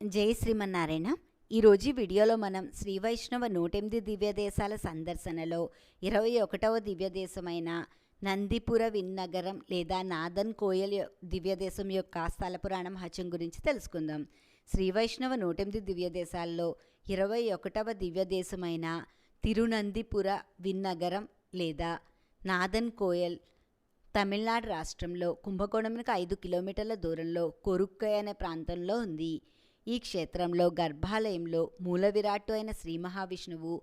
జై శ్రీమన్నారాయణ. ఈరోజు వీడియోలో మనం శ్రీ వైష్ణవ నూటెనిమిది దివ్యదేశాల సందర్శనలో ఇరవై ఒకటవ దివ్యదేశమైన నందిపుర విన్నగరం లేదా నాదన్ కోయల్ దివ్యదేశం యొక్క స్థల పురాణం మహత్యం గురించి తెలుసుకుందాం. శ్రీ వైష్ణవ నూటెనిమిది దివ్యదేశాల్లో ఇరవై ఒకటవ దివ్యదేశమైన తిరునందిపుర విన్నగరం లేదా నాదన్ కోయల్ తమిళనాడు రాష్ట్రంలో కుంభకోణంకి ఐదు కిలోమీటర్ల దూరంలో కొరుక్కై అనే ప్రాంతంలో ఉంది. ఈ క్షేత్రంలో గర్భాలయంలో మూలవిరాట్టు అయిన శ్రీ మహావిష్ణువు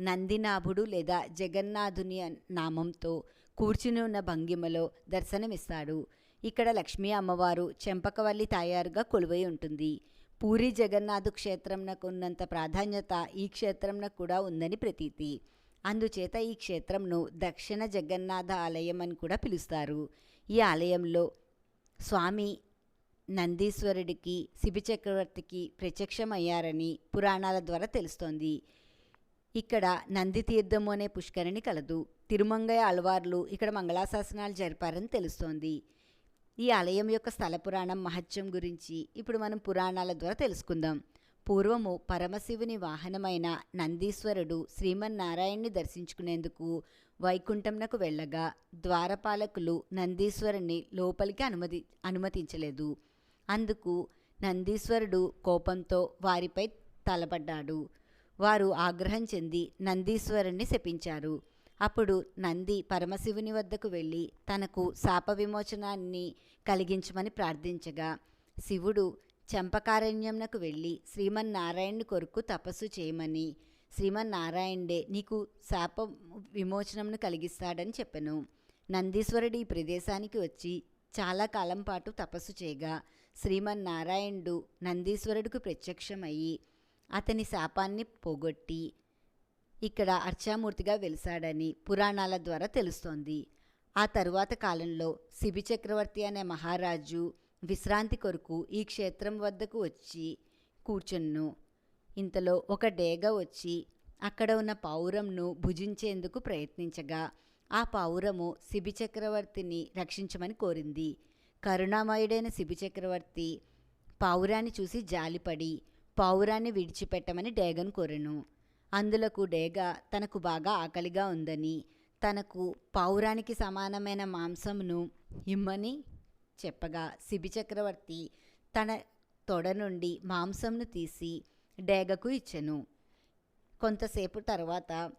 నందినాభుడు లేదా జగన్నాథుని నామంతో కూర్చుని ఉన్న భంగిమలో దర్శనమిస్తాడు. ఇక్కడ లక్ష్మీ అమ్మవారు చెంపకవల్లి తాయారుగా కొలువై ఉంటుంది. పూరి జగన్నాథు క్షేత్రంనకు ఉన్నంత ప్రాధాన్యత ఈ క్షేత్రంనకు కూడా ఉందని ప్రతీతి. అందుచేత ఈ క్షేత్రంను దక్షిణ జగన్నాథ ఆలయం అని కూడా పిలుస్తారు. ఈ ఆలయంలో స్వామి నందీశ్వరుడికి శిబి చక్రవర్తికి ప్రత్యక్షమయ్యారని పురాణాల ద్వారా తెలుస్తోంది. ఇక్కడ నంది తీర్థము అనే పుష్కరిణి కలదు. తిరుమంగయ్య అలవార్లు ఇక్కడ మంగళాశాసనాలు జరిపారని తెలుస్తోంది. ఈ ఆలయం యొక్క స్థల పురాణం మహత్యం గురించి ఇప్పుడు మనం పురాణాల ద్వారా తెలుసుకుందాం. పూర్వము పరమశివుని వాహనమైన నందీశ్వరుడు శ్రీమన్నారాయణ్ణి దర్శించుకునేందుకు వైకుంఠంనకు వెళ్ళగా ద్వారపాలకులు నందీశ్వరుణ్ణి లోపలికి అనుమతి అనుమతించలేదు. అందుకు నందీశ్వరుడు కోపంతో వారిపై తలపడ్డాడు. వారు ఆగ్రహం చెంది నందీశ్వరుణ్ణి శపించారు. అప్పుడు నంది పరమశివుని వద్దకు వెళ్ళి తనకు శాప విమోచనాన్ని కలిగించమని ప్రార్థించగా శివుడు చంపకారణ్యంనకు వెళ్ళి శ్రీమన్నారాయణుని కొరకు తపస్సు చేయమని శ్రీమన్నారాయణుడే నీకు శాప విమోచనంను కలిగిస్తాడని చెప్పెను. నందీశ్వరుడు ఈ ప్రదేశానికి వచ్చి చాలా కాలం పాటు తపస్సు చేయగా శ్రీమన్నారాయణుడు నందీశ్వరుడికి ప్రత్యక్షమయ్యి అతని శాపాన్ని పోగొట్టి ఇక్కడ అర్చామూర్తిగా వెలిశాడని పురాణాల ద్వారా తెలుస్తోంది. ఆ తరువాత కాలంలో శిబి చక్రవర్తి అనే మహారాజు విశ్రాంతి కొరకు ఈ క్షేత్రం వద్దకు వచ్చి కూర్చున్ను. ఇంతలో ఒక డేగ వచ్చి అక్కడ ఉన్న పావురంను భుజించేందుకు ప్రయత్నించగా ఆ పావురము శిబి చక్రవర్తిని రక్షించమని కోరింది. కరుణామయుడైన శిబి చక్రవర్తి పావురాన్ని చూసి జాలిపడి పావురాన్ని విడిచిపెట్టమని డేగను కోరెను. అందులకు డేగ తనకు బాగా ఆకలిగా ఉందని తనకు పావురానికి సమానమైన మాంసమును ఇమ్మని చెప్పగా శిబి చక్రవర్తి తన తొడ నుండి మాంసంను తీసి డేగకు ఇచ్చెను. కొంతసేపు తర్వాత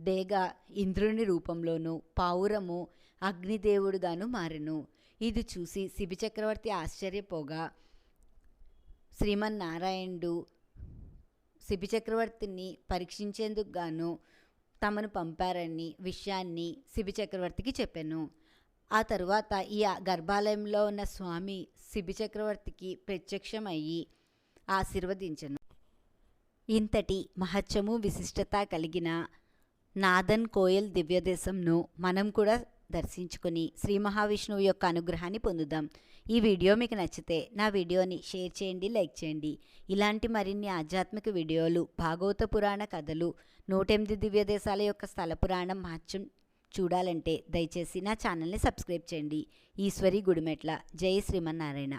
డేగ ఇంద్రుని రూపంలోనూ పావురము అగ్నిదేవుడుగాను మారెను. ఇది చూసి శిబి చక్రవర్తి ఆశ్చర్యపోగా శ్రీమన్నారాయణుడు శిబి చక్రవర్తిని పరీక్షించేందుకు గాను తమను పంపారని విషయాన్ని శిబి చక్రవర్తికి చెప్పాను. ఆ తరువాత ఈ గర్భాలయంలో ఉన్న స్వామి శిబి చక్రవర్తికి ప్రత్యక్షమయ్యి ఆశీర్వదించను. ఇంతటి మహత్యము విశిష్టత కలిగిన నాదన్ కోయల్ దివ్యదేశంను మనం కూడా దర్శించుకుని శ్రీ మహావిష్ణువు యొక్క అనుగ్రహాన్ని పొందుదాం. ఈ వీడియో మీకు నచ్చితే నా వీడియోని షేర్ చేయండి లైక్ చేయండి. ఇలాంటి మరిన్ని ఆధ్యాత్మిక వీడియోలు భాగవత పురాణ కథలు నూటెనిమిది దివ్య దేశాల యొక్క స్థల పురాణం మహత్యం చూడాలంటే దయచేసి నా ఛానల్ని సబ్స్క్రైబ్ చేయండి. ఈశ్వరి గుడిమెట్ల. జై శ్రీమన్నారాయణ.